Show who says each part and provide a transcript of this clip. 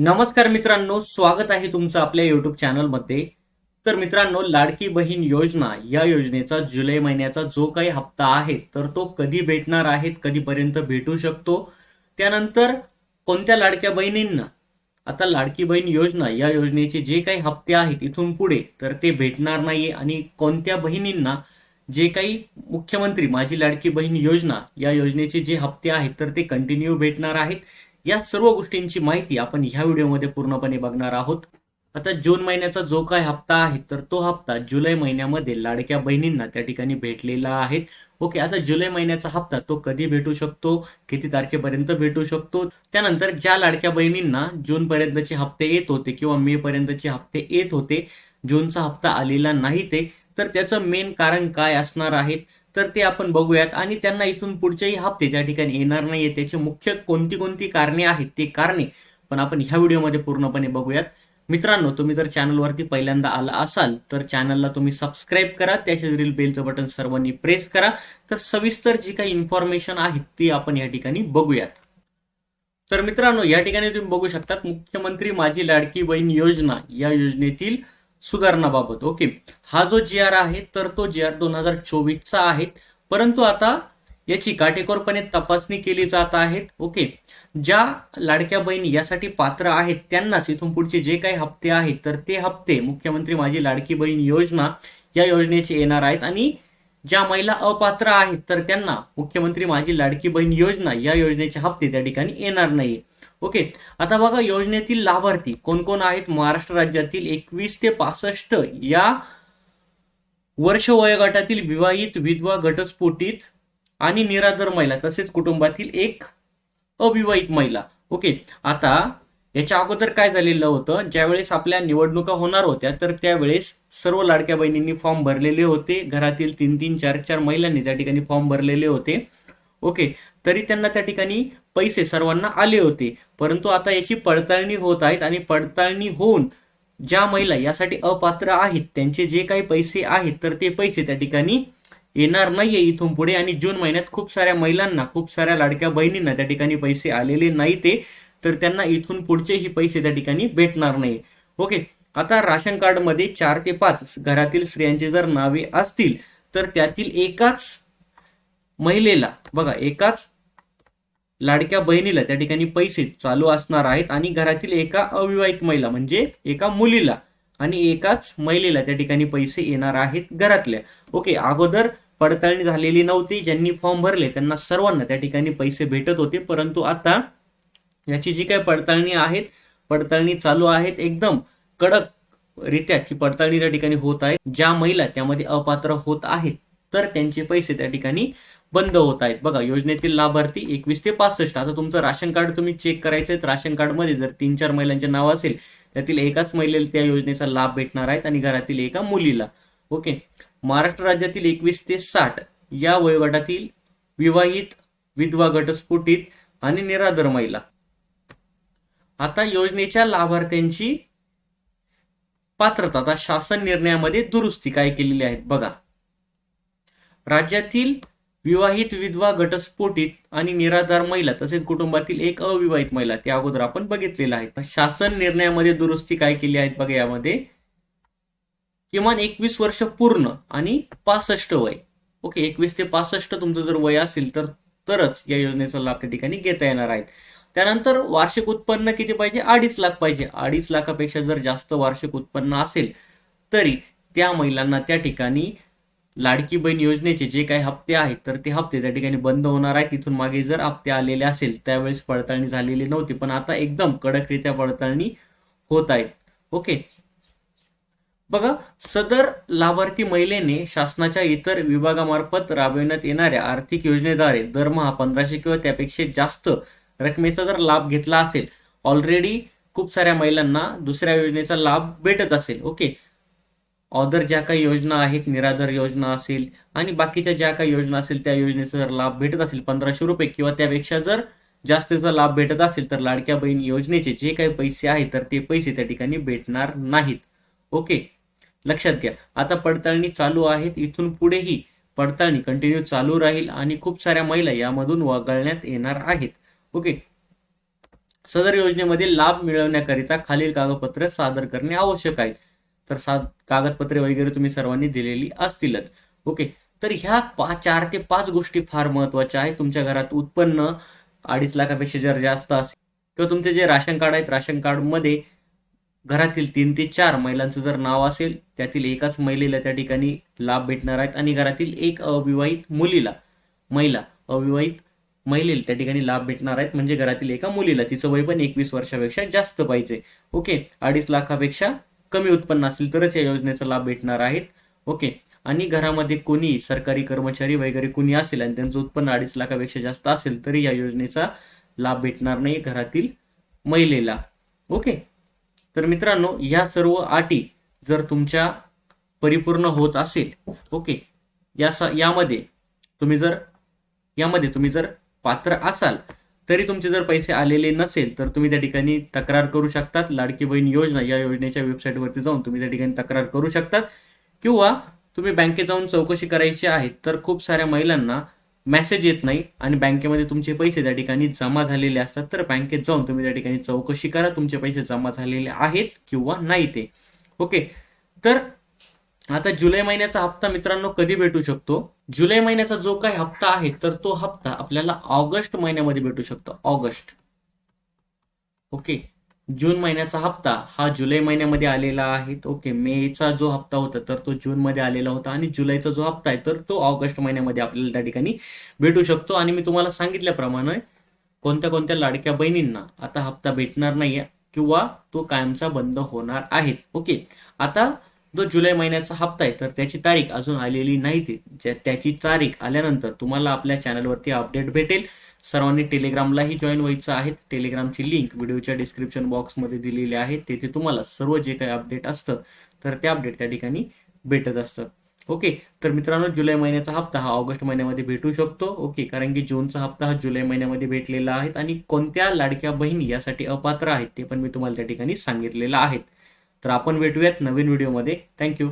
Speaker 1: नमस्कार मित्रांनो स्वागत आहे तुमचं आपल्या युट्यूब चॅनलमध्ये तर मित्रांनो लाडकी बहीण योजना या योजनेचा जुलै महिन्याचा जो काही हप्ता आहे तर तो कधी भेटणार आहे कधीपर्यंत भेटू शकतो? त्यानंतर कोणत्या लाडक्या बहिणींना? आता लाडकी बहीण योजना या योजनेचे जे काही हप्ते आहेत इथून पुढे तर ते भेटणार नाहीये. आणि कोणत्या बहिणींना? जे काही मुख्यमंत्री माझी लाडकी बहीण योजना या योजनेचे जे हप्ते आहेत तर ते कंटिन्यू भेटणार आहेत. या सर्व गोष्टींची माहिती आपण ह्या व्हिडिओमध्ये पूर्णपणे बघणार आहोत. आता जून महिन्याचा जो काय हप्ता आहे तर तो हप्ता जुलै महिन्यामध्ये लाडक्या बहिणींना त्या ठिकाणी भेटलेला आहे. ओके आता जुलै महिन्याचा हप्ता तो कधी भेटू शकतो? किती तारखेपर्यंत भेटू शकतो? त्यानंतर ज्या लाडक्या बहिणींना जून पर्यंतचे हप्ते येत होते किंवा मे पर्यंतचे हप्ते येत होते जूनचा हप्ता आलेला नाही ते तर त्याचं मेन कारण काय असणार आहेत? तर ते आपण बघूयात. आणि त्यांना इथून पुढचेही हप्ते त्या ठिकाणी येणार नाहीये. त्याचे मुख्य कोणती कोणती कारणे आहेत ते कारणे पण आपण ह्या व्हिडिओमध्ये पूर्णपणे बघूयात. मित्रांनो तुम्ही जर चॅनलवरती पहिल्यांदा आला असाल तर चॅनलला तुम्ही सबस्क्राईब करा. त्याच्यावरील बेलचं बटन सर्वांनी प्रेस करा. तर सविस्तर जी काही इन्फॉर्मेशन आहे ती आपण या ठिकाणी बघूयात. तर मित्रांनो या ठिकाणी तुम्ही बघू शकतात मुख्यमंत्री माझी लाडकी बहीण योजना या योजनेतील सुधारणाबाबत. ओके? हा जो जी आर आहे तर तो जी आर दोन हजार चोवीसचा आहे. परंतु आता याची काटेकोरपणे तपासणी केली जात आहेत ओके? ज्या लाडक्या बहिणी यासाठी पात्र आहेत त्यांनाच इथून पुढचे जे काही हप्ते आहेत तर ते हप्ते मुख्यमंत्री माझी लाडकी बहीण योजना या योजनेचे येणार आहेत. आणि ज्या महिला अपात्र आहेत तर त्यांना मुख्यमंत्री माझी लाडकी बहीण योजना या योजनेचे हप्ते त्या ठिकाणी येणार नाही ओके आता बघा योजनेतील लाभार्थी कोण कोण आहेत? महाराष्ट्र राज्यातील एकवीस ते पासष्ट या वर्ष वयोगटातील विवाहित विधवा घटस्फोटीत आणि निराधार महिला तसेच कुटुंबातील एक अविवाहित महिला. ओके आता याच्या अगोदर काय झालेलं होतं? ज्यावेळेस आपल्या निवडणुका होणार होत्या तर त्यावेळेस सर्व लाडक्या बहिणींनी फॉर्म भरलेले होते. घरातील तीन तीन चार चार महिलांनी त्या ठिकाणी फॉर्म भरलेले होते. ओके तरी त्यांना त्या ठिकाणी पैसे सर्वांना आले होते. परंतु आता याची पडताळणी होत आहेत आणि पडताळणी होऊन ज्या महिला यासाठी अपात्र आहेत त्यांचे जे काही पैसे आहेत तर ते पैसे त्या ठिकाणी येणार नाहीये इथून पुढे. आणि जून महिन्यात खूप साऱ्या महिलांना खूप साऱ्या लाडक्या बहिणींना त्या ठिकाणी पैसे आलेले नाही ते तर त्यांना इथून पुढचेही पैसे त्या ठिकाणी भेटणार नाही ओके. आता राशन कार्डमध्ये चार ते पाच घरातील स्त्रियांचे जर नावे असतील तर त्यातील एकाच महिलेला बघा एकाच लाडक्या बहिणीला त्या ठिकाणी पैसे चालू असणार आहेत आणि घरातील एका अविवाहित महिला म्हणजे एका मुलीला आणि एकाच महिलेला त्या ठिकाणी पैसे येणार आहेत घरातल्या. ओके अगोदर पडताळणी झालेली नव्हती ज्यांनी फॉर्म भरले त्यांना सर्वांना त्या ठिकाणी पैसे भेटत होते परंतु आता याची जी काही पडताळणी आहेत पडताळणी चालू आहेत एकदम कडक रित्या ती पडताळणी त्या ठिकाणी होत आहे. ज्या महिला त्यामध्ये अपात्र होत आहेत तर त्यांचे पैसे त्या ठिकाणी बंद होत आहेत. बघा योजनेतील लाभार्थी एकवीस ते पासष्ट. आता तुमचं राशन कार्ड तुम्ही चेक करायचं आहे. राशन कार्डमध्ये जर तीन चार महिलांचे नाव असेल त्यातील एकाच महिलेला त्या योजनेचा लाभ भेटणार आहेत आणि घरातील एका मुलीला. ओके? महाराष्ट्र राज्यातील एकवीस ते साठ या वयोगटातील विवाहित विधवा घटस्फोटित आणि निराधार महिला. आता योजनेच्या लाभार्थ्यांची पात्रता आता शासन निर्णयामध्ये दुरुस्ती काय केलेली आहेत बघा. राज्यातील विवाहित विधवा घटस्फोटित आणि निराधार महिला तसेच कुटुंबातील एक अविवाहित महिला त्या अगोदर आपण बघितलेलं आहे. पण शासन निर्णयामध्ये दुरुस्ती काय केली आहेत बघा यामध्ये? किमान एकवीस वर्ष पूर्ण आणि पासष्ट वय. ओके एकवीस ते पासष्ट तुमचं जर वय असेल तर तरच या योजनेचा लाभ त्या ठिकाणी घेता येणार आहेत. त्यानंतर वार्षिक उत्पन्न किती पाहिजे? अडीच लाख पाहिजे. अडीच लाखापेक्षा जर जास्त वार्षिक उत्पन्न असेल तरी त्या महिलांना त्या ठिकाणी लाडकी बहीण योजनेचे जे काही हप्ते आहेत तर ते हप्ते त्या ठिकाणी बंद होणार आहेत. तिथून मागे जर हप्ते आलेले असेल त्यावेळेस पडताळणी झालेली नव्हती पण आता एकदम कडकरित्या पडताळणी होत आहे ओके? बघा सदर लाभार्थी महिलेने शासनाच्या इतर विभागामार्फत राबविण्यात येणाऱ्या आर्थिक योजनेद्वारे दरमहा पंधराशे किंवा त्यापेक्षा जास्त रकमेचा जर लाभ घेतला असेल ऑलरेडी खूप साऱ्या महिलांना दुसऱ्या योजनेचा लाभ भेटत असेल. ओके? ऑदर ज्या काही योजना आहेत निराधार योजना असेल आणि बाकीच्या ज्या काही योजना असेल त्या योजनेचा जर लाभ भेटत असेल पंधराशे रुपये किंवा त्यापेक्षा जर जास्तीचा लाभ भेटत असेल तर लाडक्या बहीण योजनेचे जे काही पैसे आहेत तर ते पैसे त्या ठिकाणी भेटणार नाहीत. ओके? लक्षात घ्या. आता पडताळणी चालू आहेत. इथून पुढेही पडताळणी कंटिन्यू चालू राहील आणि खूप साऱ्या महिला यामधून वगळण्यात येणार आहेत. ओके? सदर योजनेमध्ये लाभ मिळवण्याकरिता खालील कागदपत्रे सादर करणे आवश्यक आहे तर सात कागदपत्रे वगैरे तुम्ही सर्वांनी दिलेली असतीलच. ओके तर ह्या पा चार ते पाच गोष्टी फार महत्त्वाच्या आहेत. तुमच्या घरात उत्पन्न अडीच लाखापेक्षा जर जास्त असेल किंवा तुमचे जे राशन कार्ड आहेत राशन कार्डमध्ये घरातील तीन ते चार महिलांचं जर नाव असेल त्यातील एकाच महिलेला त्या ठिकाणी लाभ भेटणार आहेत आणि घरातील एक अविवाहित मुलीला महिला अविवाहित महिलेला त्या ठिकाणी लाभ भेटणार आहेत. म्हणजे घरातील एका मुलीला तिचं वय पण एकवीस वर्षापेक्षा जास्त पाहिजे. ओके अडीच लाखापेक्षा कमी उत्पन्न असेल तरच या योजनेचा लाभ भेटणार आहेत. ओके आणि घरामध्ये कोणी सरकारी कर्मचारी वगैरे कोणी असेल आणि त्यांचं उत्पन्न अडीच लाखापेक्षा जास्त असेल तरी या योजनेचा लाभ भेटणार नाही घरातील महिलेला. ओके तर मित्रांनो या सर्व अटी जर तुमच्या परिपूर्ण होत असेल ओके या यामध्ये तुम्ही जर यामध्ये तुम्ही जर पात्र असाल तरी तुमचे जर पैसे आलेले नसेल तर तुम्ही त्या ठिकाणी तक्रार करू शकतात. लाडकी बहीण योजना या योजनेच्या वेबसाईटवरती जाऊन तुम्ही त्या ठिकाणी तक्रार करू शकतात. किंवा तुम्ही बँकेत जाऊन चौकशी करायची आहे तर खूप साऱ्या महिलांना मेसेज येत नाही आणि बँकेमध्ये तुमचे पैसे त्या ठिकाणी जमा झालेले असतात. तर बँकेत जाऊन तुम्ही त्या ठिकाणी चौकशी करा तुमचे पैसे जमा झालेले आहेत किंवा नाही ते. ओके? तर आता जुलै महिन्याचा हप्ता मित्रांनो कधी भेटू शकतो? जुलै महिन्याचा जो काही हप्ता आहे तर तो हप्ता आपल्याला ऑगस्ट महिन्यामध्ये भेटू शकतो. ऑगस्ट. ओके? जून महिन्याचा हप्ता हा जुलै महिन्यामध्ये आलेला आहे. ओके? मेचा जो हप्ता होता तर तो जून मध्ये आलेला होता. आणि जुलैचा जो हप्ता आहे तर तो ऑगस्ट महिन्यामध्ये आपल्याला त्या ठिकाणी भेटू शकतो. आणि मी तुम्हाला सांगितल्याप्रमाणे कोणत्या कोणत्या लाडक्या बहिणींना आता हप्ता भेटणार नाहीये किंवा तो कायमचा बंद होणार आहे. ओके? आता जो जुलै महिन्याचा हप्ता आहे तर त्याची तारीख अजून आलेली नाही. ती ज्या- त्याची तारीख आल्यानंतर तुम्हाला आपल्या चॅनलवरती अपडेट भेटेल. सर्वांनी टेलिग्रामलाही जॉईन व्हायचं आहे. टेलिग्रामची लिंक व्हिडिओच्या डिस्क्रिप्शन बॉक्समध्ये दिलेली आहे. तेथे तुम्हाला सर्व जे काही अपडेट असतं तर ते अपडेट त्या ठिकाणी भेटत असतं. ओके? तर मित्रांनो जुलै महिन्याचा हप्ता हा ऑगस्ट महिन्यामध्ये भेटू शकतो. ओके? कारण की जूनचा हप्ता हा जुलै महिन्यामध्ये भेटलेला आहे आणि कोणत्या लाडक्या बहिणी यासाठी अपात्र आहेत ते पण मी तुम्हाला त्या ठिकाणी सांगितलेलं आहे. तर आपण भेटूयात नवीन व्हिडिओमध्ये. थँक्यू